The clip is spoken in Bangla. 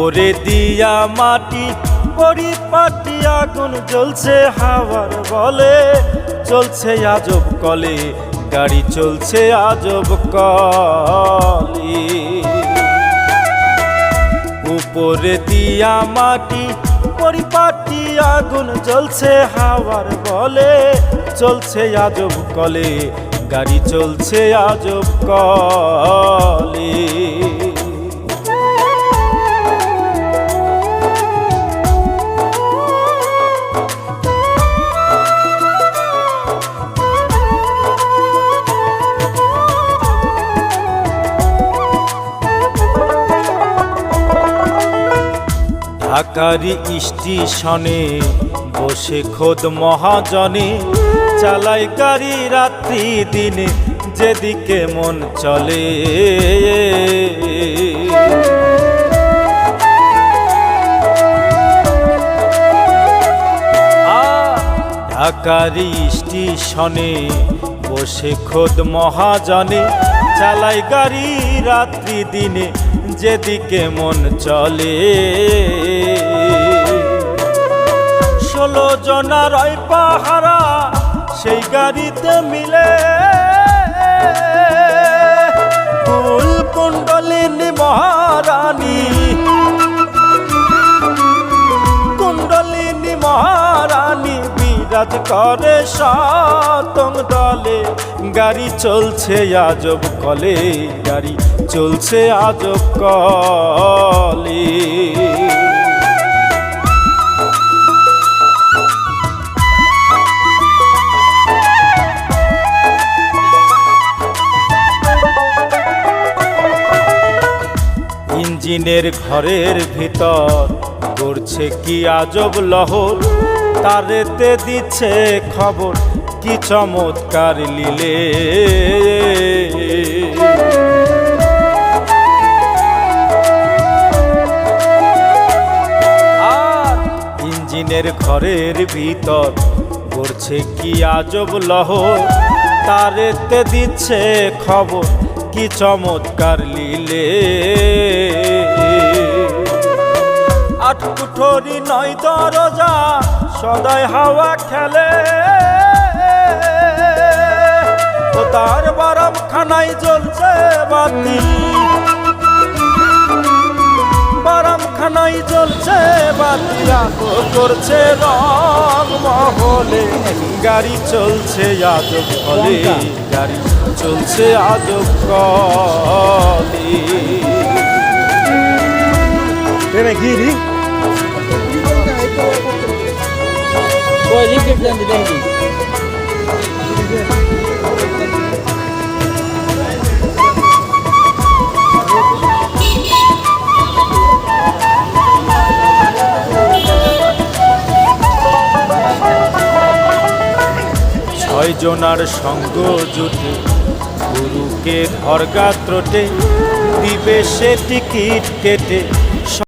উপরে দিয়া মাটি, পরিপাটি আগুন জ্বলছে হাওয়ার বলে। চলছে আজব কলে, গাড়ি চলছে আজব কলি। উপরে দিয়া মাটি, পরিপাটি আগুন জ্বলছে হাওয়ার বলে। চলছে আজব কলে, গাড়ি চলছে আজব কলে। ঢাকারি স্টেশনে বসে খোদ মহাজনে চালাই গাড়ি রাত্রি দিনে যেদিকে মন চলে। ঢাকারি স্টেশনে বসে খোদ মহাজনে চালাই গাড়ি রাত্রি দিনে যেদিকে মন চলে। ষোলো জনার পাহারা সেই গাড়িতে মিলে। বিরাজ করে সতং দলে। গাড়ি চলছে আজব কলে, গাড়ি চলছে আজব কলে। ইঞ্জিনের ঘরের ভিতর করছে কি আজব লহর? তারেতে দিচ্ছে খবর, কি চমৎকার লিলে। ইঞ্জিনের ঘরের ভিতর করছে কি আজব লহর, তারেতে দিচ্ছে খবর, কি চমৎকার লিলে। আট কুঠরি নয় দরজা, সদাই হাওয়া খেলে। ও তার বারাম খানায় জ্বলছে বাতি। বারাম খানাই জ্বলছে বাতি, আলো করছে রং মহলে। গাড়ি চলছে আজব ফলে গাড়ি চলছে কলে Tiene giri. Boy, leave it down the baby. ছয় জনার সঙ্গ জুটে গুরুকে ধরগাত্রটে দিবে সে টিকিট কেটে